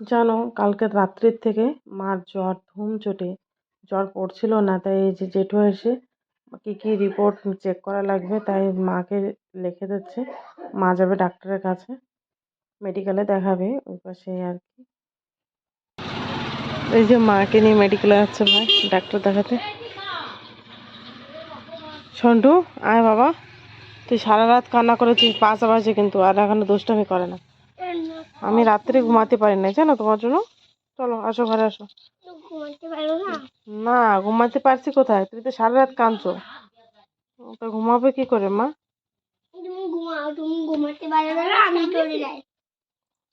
জানো কালকে রাত্রির থেকে মার জ্বর, ধুম চোটে, জ্বর পড়ছিল না। তাই এই যে জেঠু এসে কী কী রিপোর্ট চেক করা লাগবে, তাই মাকে লিখে দিচ্ছে। মা যাবে ডাক্তারের কাছে মেডিকেলে দেখাবে, ওই পাশে আর কি। এই যে মাকে নিয়ে মেডিকেলে যাচ্ছে ভাই ডাক্তার দেখাতে। সন্টু, আয় বাবা। তুই সারা রাত কান্না করেছিস পাঁচা বাজে কিন্তু, আর এখনও দুষ্টামি করে না। আমি রাত্রে ঘুমাতে পারি না জানো তোমার জন্য? চলো আসো ঘরে আসো। না? ঘুমাতে পারছি কোথায়? তুমি তো সারা রাত কাঁদছো। তো ঘুমাবে কি করে মা?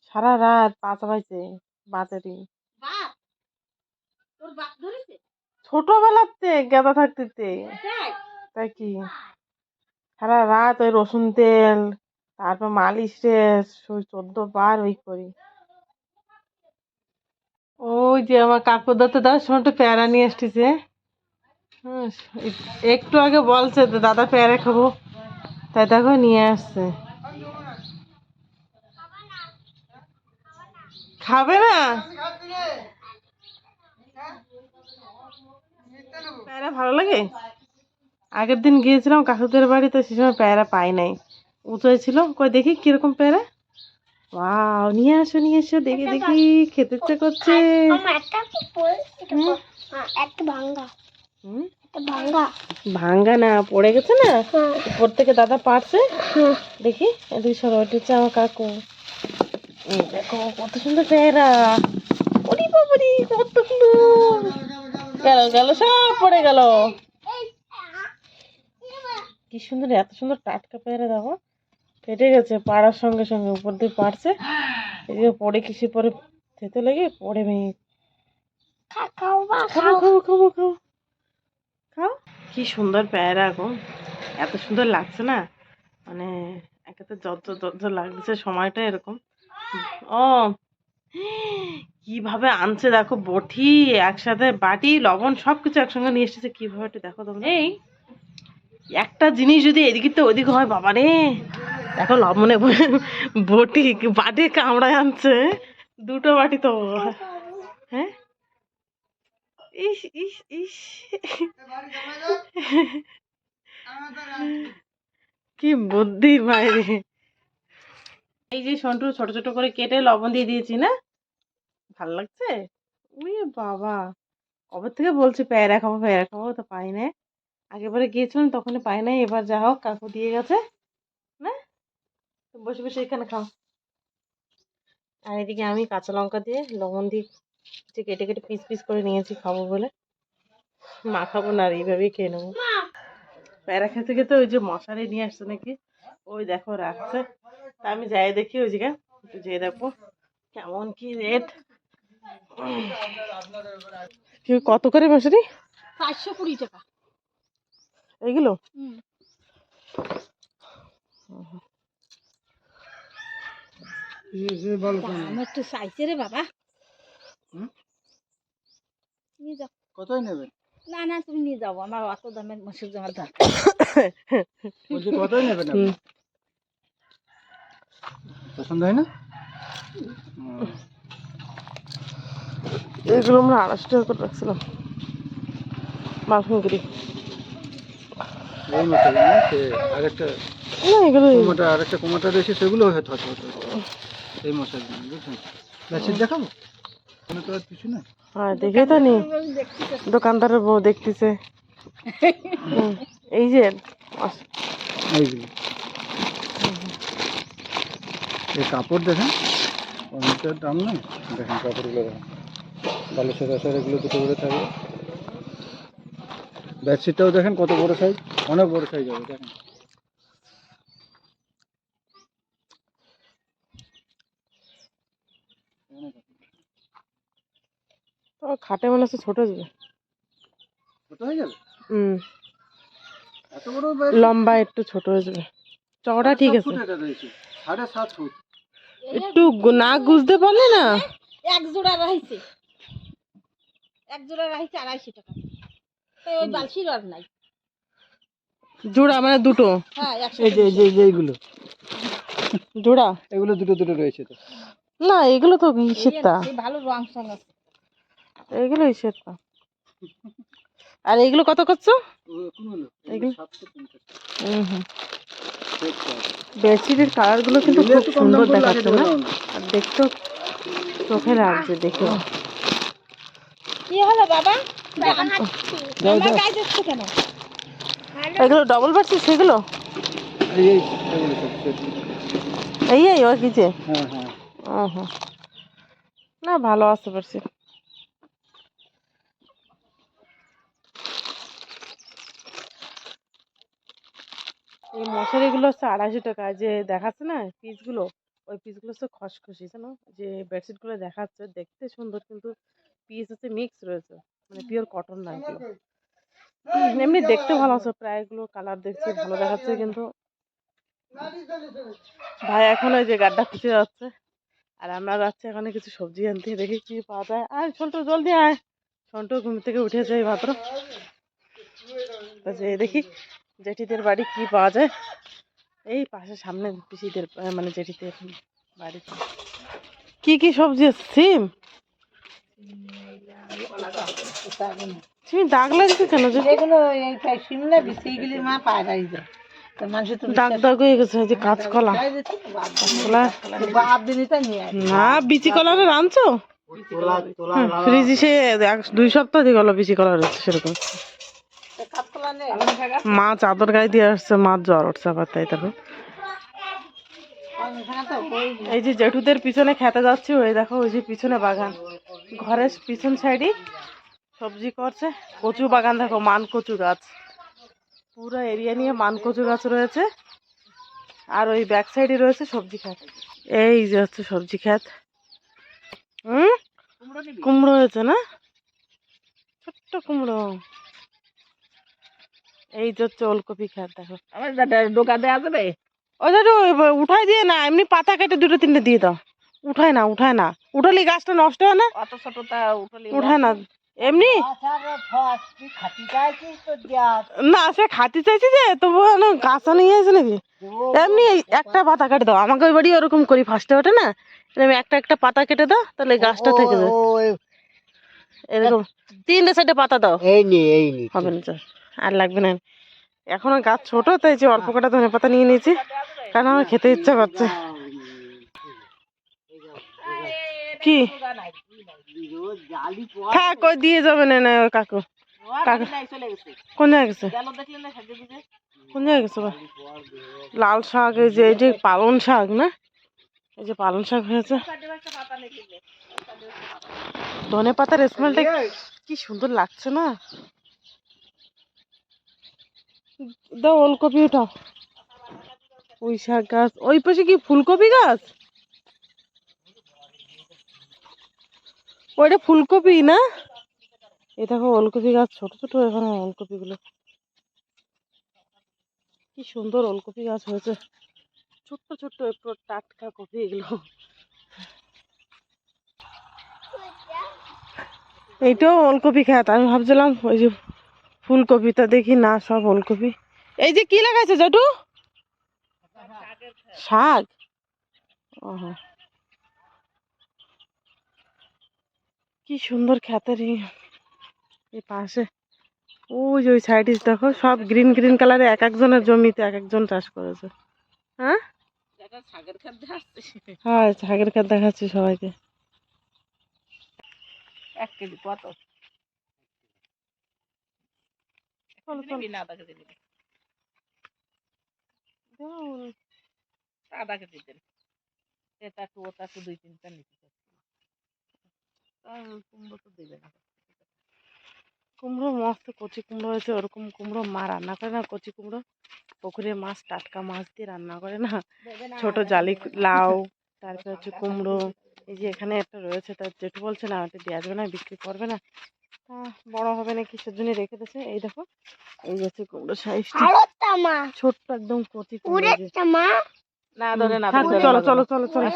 সারা রাত পাঁচ বাজে বাতারি বাপ তোর বাপ ধরেছে? ছোটবেলাতে গেদা থাকতে তাই কি? সারা রাত ওই রসুন তেল তারপর মালিশ রেস চোদ্দ বার ওই করি। ওই যে আমার কাকুর দাতে দাস সময়টা প্যারা নিয়ে আসতেছে একটু আগে বলছে তো দাদা, প্যারা খাব। তাই দেখো নিয়ে আসছে। খাবে না? প্যারা ভালো লাগে? আগের দিন গিয়েছিলাম কাকুদের বাড়িতে, সে সময় প্যারা পাই নাই। উঁচু ছিল? কই দেখি কীরকম প্যারা? ওয়াও নিয়ে আসো নিয়ে এসো দেখি দেখি খেতে ইচ্ছে করছে। হ্যাঁ, ভাঙ্গা না পড়ে গেছে না? হ্যাঁ। উপর থেকে দাদা পারছে? হ্যাঁ। দেখি এদিকে সরো হচ্ছে আমার কাকু। এই দেখো কত সুন্দর পেয়ারা। ওরে বাবারি কতগুলো গেল গেল সব পড়ে গেল। কি সুন্দর এত সুন্দর টাটকা পেয়ারা দেখো ফেটে গেছে পাড়ার সঙ্গে সঙ্গে উপর দিয়ে পারছে এদিকে পড়ে কিসে পরে থেতে লেগে পড়ে ভেঙে খাও বা খাব খাও। খাব খাব খাও খাও। কি সুন্দর পেয়ারা গো। এত সুন্দর লাগছে না? মানে একে তো যত যত লাগছে সময়টা এরকম। ও কীভাবে আনছে দেখো বটি একসাথে বাটি লবণ সব কিছু একসঙ্গে নিয়ে এসেছে। কীভাবে একটু দেখো তোমরা এই। একটা জিনিস যদি এদিকে তো ওদিকে হয় বাবা রে দেখো লবণে বটি বাটি কামড়ায় আনছে। দুটো বাটি তো। হ্যাঁ? ইস ইস ইস। কি বুদ্ধি মায়েরে এই যে সন্টু ছোট ছোট করে কেটে লবণ দিয়ে দিয়েছি না? ভালো লাগছে? উই বাবা। কবে থেকে বলছি প্যারা খাব প্যারা খাব তো পাই না আগেবারে গিয়েছিলাম তখন পাই নাই। এবার যা হোক, কাকু দিয়ে গেছে। না বসে বসে এখানে খাও। আর এদিকে আমি কাঁচা লঙ্কা দিয়ে লবণ দিয়ে যে কেটে কেটে পিস পিস করে নিয়েছি খাব বলে। মা খাব না আর এইভাবেই খেয়ে নেব। প্যারা খেতে খেতে ওই যে মশারি নিয়ে আসছে নাকি ওই দেখো রাখছে। তা আমি যাই দেখি ওই জায়গায় একটু যেয়ে দেখব কেমন কি রেট কি কত করে মশারি? পাঁচশো কুড়ি টাকা। এইগুলো হুম। একটু চাইছে রে বাবা। হুম? নিয়ে যাও। কতই নেবেন না না তুমি নিয়ে যাও আমার অত দামের মসুর জমার দরকার কতই নেবেন হুম। পছন্দ হয় না? এগুলো আমরা আড়াইশো টাকা করে রাখছিলাম। না সে আরেকটা না এগুলো আরেকটা কুমোটা রয়েছে সেগুলো হয়তো এই মশাই বুঝছেন? বেশি দেখাবো? কোনো তো আর কিছু না। হ্যাঁ দেখে তো নি। দোকানদারের বউ দেখতেছে। এই যে এইগুলো এই কাপড় দেখেন অনেকটা দাম নয় দেখেন কাপড়গুলো দেখেন। বালিশের আসার এগুলো দুটো করে থাকবে। বেডশিটটাও দেখেন কত বড় সাইজ অনেক বড় সাইজ হবে দেখেন। খাটে মনে হচ্ছে ছোট হয়ে যাবে? হুম? লম্বা একটু ছোট হয়ে যাবে। চওড়া ঠিক আছে। সাড়ে সাত ফুট। একটু না গুজতে পারলে না? এক জোড়া রাইছে এক জোড়া রাইছে আড়াইশো টাকা। ওই বালসির আর নাই। জোড়া মানে দুটো? হ্যাঁ একশো এই যে এই যে এইগুলো। জোড়া? এগুলো দুটো দুটো রয়েছে তো। না এগুলো তো ভালো রং সং আছে। এগুলো ইসেরটা আর এগুলো কত করছ? এগুলো? হুম হুম। বেডশিটের কালারগুলো কিন্তু খুব সুন্দর দেখাচ্ছে না? আর দেখতেও চোখে লাগছে দেখে। কি হলো বাবা? এগুলো ডবল বেডশিট সেগুলো? এই ওর কিছে হ্যাঁ হ্যাঁ। হ্যাঁ। না ভালো আছে বেডশিট। এই মশারিগুলো হচ্ছে আড়াইশো টাকা। যে দেখাচ্ছে না পিসগুলো, ওই পিসগুলো হচ্ছে খসখসি, জানো? যে বেডশিটগুলো দেখাচ্ছে, দেখতে সুন্দর কিন্তু পিস হচ্ছে মিক্স রয়েছে। মানে পিওর কটন না এমনি দেখতে ভালো আছে, প্রায়গুলো কালার দেখছি, ভালো দেখাচ্ছে কিন্তু। ভাই, এখন ওই যে গাড্ডা খুঁজে যাচ্ছে, আর আমরা যাচ্ছি এখানে কিছু সবজি আনতে, দেখি কি পাওয়া যায়। আর সন্টু, জলদি আয়। সন্টু ঘুম থেকে উঠেছে এই মাত্র। দেখি জেঠিদের বাড়ি কি পাওয়া যায়? এই পাশে সামনে পিসিদের মানে জেঠিদের বাড়ি। কি কি সবজি আছে? সিম? তুমি দাগ লাগছে কেন মা যায় দাগ দাগ হয়ে গেছে যে কাঁচকলা। কলা না বিচি রাঁধছো? ফ্রিজে সে এক- দুই সপ্তাহ দিয়ে গেল বিচি কলার হচ্ছে সেরকম। মা চাদর গায়ে দিয়ে আসছে মার জ্বর উঠছে আবার, তাই তারপর এখানে তো বই এই যে জেঠুদের পিছনে খেতে যাচ্ছি, ওই দেখো, ওই যে পিছনে বাগান। ঘরের পিছন সাইডে সবজি করছে, কচু বাগান, দেখো মান কচু গাছ। পুরো এরিয়া নিয়ে মান কচু গাছ রয়েছে, আর ওই ব্যাক সাইডে রয়েছে সবজি ক্ষেত। এই যে হচ্ছে সবজি ক্ষেত। হুম? কুমড়ো হয়েছে না? ছোট্ট কুমড়ো। এই হচ্ছে ওলকপি ক্ষেত দেখো। আমার ডোকা দেওয়া যাবে ওই দাদু উঠাই দিয়ে না এমনি পাতা কেটে দুটো তিনটে দিয়ে দাও। উঠায় না উঠায় না। উঠালি গাছটা নষ্ট হয় না? অত ছোট তা উঠলি উঠায় না। এমনি? না সে খাতে চাইছি যে তবু না গাছটা নিয়ে আসে নাকি? এমনি একটা পাতা কেটে দাও। আমাকে ওই বাড়ি ওরকম করি ফার্স্টে ওঠে না? এরকম একটা একটা পাতা কেটে দাও তাহলে গাছটা থেকে যায়। এরকম তিনটে সাইডে পাতা দাও। এই নি এই নি। হবে না আর লাগবে না। এখনও গাছ ছোট, তাই যে অল্প কটা ধনে পাতা নিয়ে নিয়েছি, কারণ আমার খেতে ইচ্ছা করছে। কি? থাক, ওই দিয়ে যাবে, না না, ওই কাকু। কাকু, কোন জায়গায় গেছে? কোন জায়গায় গেছে? লাল শাক, এই যে এই যে পালন শাক, না? এই যে পালন শাক হয়েছে। ধনে পাতার স্মেলটা কি সুন্দর লাগছে, না? দাও ওলকপি উঠাও। ওই শাক গাছ, ওই পাশে কি ফুলকপি গাছ? ওইটা ফুলকপি না? এই দেখো ওলকপি গাছ, ছোট ছোট এখানে ওলকপি গুলো কি সুন্দর ওলকপি গাছ হয়েছে। ছোট্ট ছোট্ট একটু টাটকা কপি এগুলো। এইটাও ওলকপি খাত আমি ভাবছিলাম ওই যে ফুলকপিটা দেখি, না, সব ওলকপি। এই যে কি লাগাইছে, জটু? শাক? কি সুন্দর খ্যাতের এই পাশে। ওই যে ওই সাইডে দেখো, সব গ্রিন গ্রিন কালারে এক একজনের জমিতে এক একজন চাষ করেছে। হ্যাঁ? হ্যাঁ ক্ষেত দেখাচ্ছি। সবাইকে এক কেজি কত চলো, চলো। দিবি না দিবি আধা কেজি দেন এটা একটু ওটা একটু দুই তিনটা নিতে কুমড়ো তো দেবে না কুমড়ো মস্ত কচি কুমড়ো হয়েছে ওরকম কুমড়ো মা রান্না করে না কচি কুমড়ো পুকুরে মাছ টাটকা মাছ দিয়ে রান্না করে না ছোট জালি লাউ তারপর হচ্ছে কুমড়ো এই যে এখানে একটা রয়েছে তার জেঠু বলছে না ওটা দেওয়া যাবে না বিক্রি করবে না বড় হবে না কিসের জন্য রেখে দিয়েছে। এই দেখো এই হচ্ছে কুমড়ো সাইজটা ছোট্ট একদম কচি। না ধরে না ধরে চলো চলো চলো চলো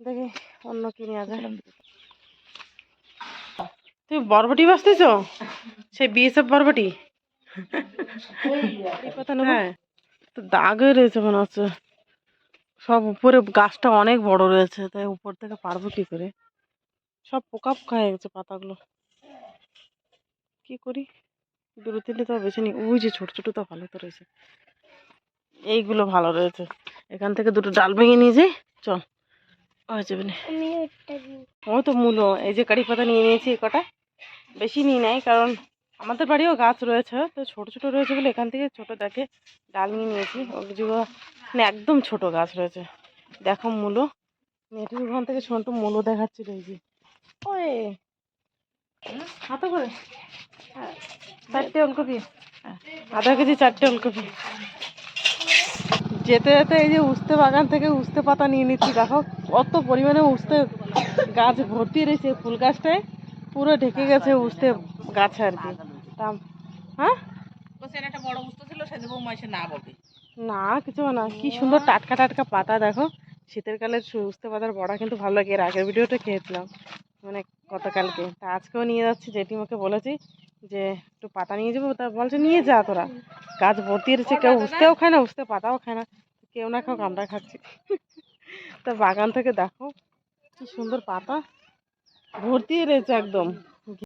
দেখি অন্য কি নেওয়া যায়। তুমি বরবটি বাঁচতেছ সেই বিএসএফ বরবটি? হ্যাঁ। তো দাগ রয়েছে মনে হচ্ছে। সব উপরে গাছটা অনেক বড় রয়েছে তাই উপর থেকে পারব কি করে? সব পোকা পোকা হয়ে গেছে পাতাগুলো। কি করি? দুটো তিনটে তো বেছে নি। ওই যে ছোট ছোট তো ভালো তো রয়েছে। এইগুলো ভালো রয়েছে। এখান থেকে দুটো ডাল ভেঙে নিয়ে যাই। চল। হয়ে যাবে ও, তো মূলো। এই যে কারি পাতা নিয়ে নিয়েছি এই কটা। বেশি নিয়ে নেয় কারণ আমাদের বাড়িও গাছ রয়েছে, তো ছোট ছোট রয়েছে বলে এখান থেকে ছোট দেখে ডাল নিয়ে নিয়েছি। মানে একদম ছোট গাছ রয়েছে। দেখো মূলো। মেয়েটির ওখান থেকে ছোট মূলো দেখাচ্ছিল এই যে। ওই হাতে করে। হ্যাঁ, চারটে ওলকপি। হ্যাঁ, আধা কেজি চারটে ওলকপি। যেতে যেতে এই যে উস্তে বাগান থেকে উস্তে পাতা নিয়ে নিচ্ছি দেখো কত পরিমাণে উস্তে গাছ ভর্তি রয়েছে ফুল গাছটায়। পুরো ঢেকে গেছে উস্তে গাছে আর কি। হ্যাঁ? একটা বড় ছিল না বলবে। না কিছু না কি সুন্দর টাটকা টাটকা পাতা দেখো। শীতের কালের উস্তে পাতার বড়া কিন্তু ভালো লাগে এর আগের ভিডিওটা খেয়েছিলাম। মানে গতকালকে। তা আজকেও নিয়ে যাচ্ছি জেঠিমাকে বলেছি যে একটু পাতা নিয়ে যাব। তা বলছে নিয়ে যা তোরা। গাছ ভর্তি রয়েছে কেউ উঠতেও খায় না উঠতে পাতাও খায় না। কেউ না খাও আমরা খাচ্ছি। তা বাগান থেকে দেখো কি সুন্দর পাতা। ভর্তি রয়েছে একদম।